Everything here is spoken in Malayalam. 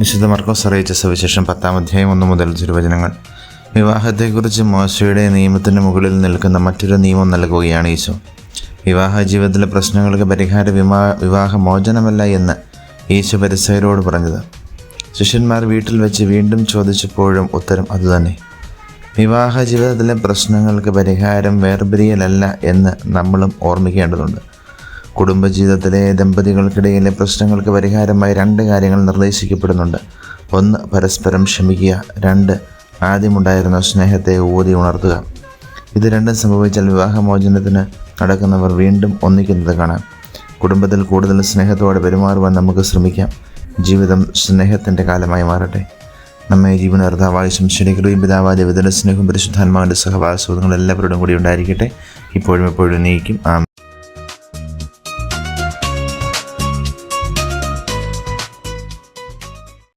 വിശുദ്ധ മർക്കോസ് അറിയിച്ച സവിശേഷം പത്താം അധ്യായം ഒന്നു മുതൽ തിരുവചനങ്ങൾ. വിവാഹത്തെക്കുറിച്ച് മോശയുടെ നിയമത്തിന് മുകളിൽ നിൽക്കുന്ന മറ്റൊരു നിയമം നൽകുകയാണ് ഈശോ വിവാഹ ജീവിതത്തിലെ പ്രശ്നങ്ങൾക്ക് പരിഹാര വിവാഹ മോചനമല്ല എന്ന് ഈശോ പരിസരോട് പറഞ്ഞത്. ശിഷ്യന്മാർ വീട്ടിൽ വെച്ച് വീണ്ടും ചോദിച്ചപ്പോഴും ഉത്തരം അതുതന്നെ. വിവാഹ ജീവിതത്തിലെ പ്രശ്നങ്ങൾക്ക് പരിഹാരം വേർപിരിയലല്ല എന്ന് നമ്മളും ഓർമ്മിക്കേണ്ടതുണ്ട്. കുടുംബജീവിതത്തിലെ ദമ്പതികൾക്കിടയിലെ പ്രശ്നങ്ങൾക്ക് പരിഹാരമായി രണ്ട് കാര്യങ്ങൾ നിർദ്ദേശിക്കപ്പെടുന്നുണ്ട്. ഒന്ന് പരസ്പരം ക്ഷമിക്കുക. രണ്ട് ആദ്യമുണ്ടായിരുന്ന സ്നേഹത്തെ ഊതി ഉണർത്തുക. ഇത് രണ്ടും സംഭവിച്ചാൽ വിവാഹമോചനത്തിന് നടക്കുന്നവർ വീണ്ടും ഒന്നിക്കുന്നത് കാണാം. കുടുംബത്തിൽ കൂടുതൽ സ്നേഹത്തോടെ പെരുമാറുവാൻ നമുക്ക് ശ്രമിക്കാം. ജീവിതം സ്നേഹത്തിന്റെ കാലമായി മാറട്ടെ. നമ്മെ ജീവനർദ്ധാവായ ശംശരിക്കുകയും പിതാവായ വിതന സ്നേഹവും പരിശുദ്ധാത്മാവിന്റെ സഹവാസവും എല്ലാവരോടും കൂടി ഉണ്ടായിരിക്കട്ടെ. ഇപ്പോഴും എപ്പോഴും നീക്കും ആ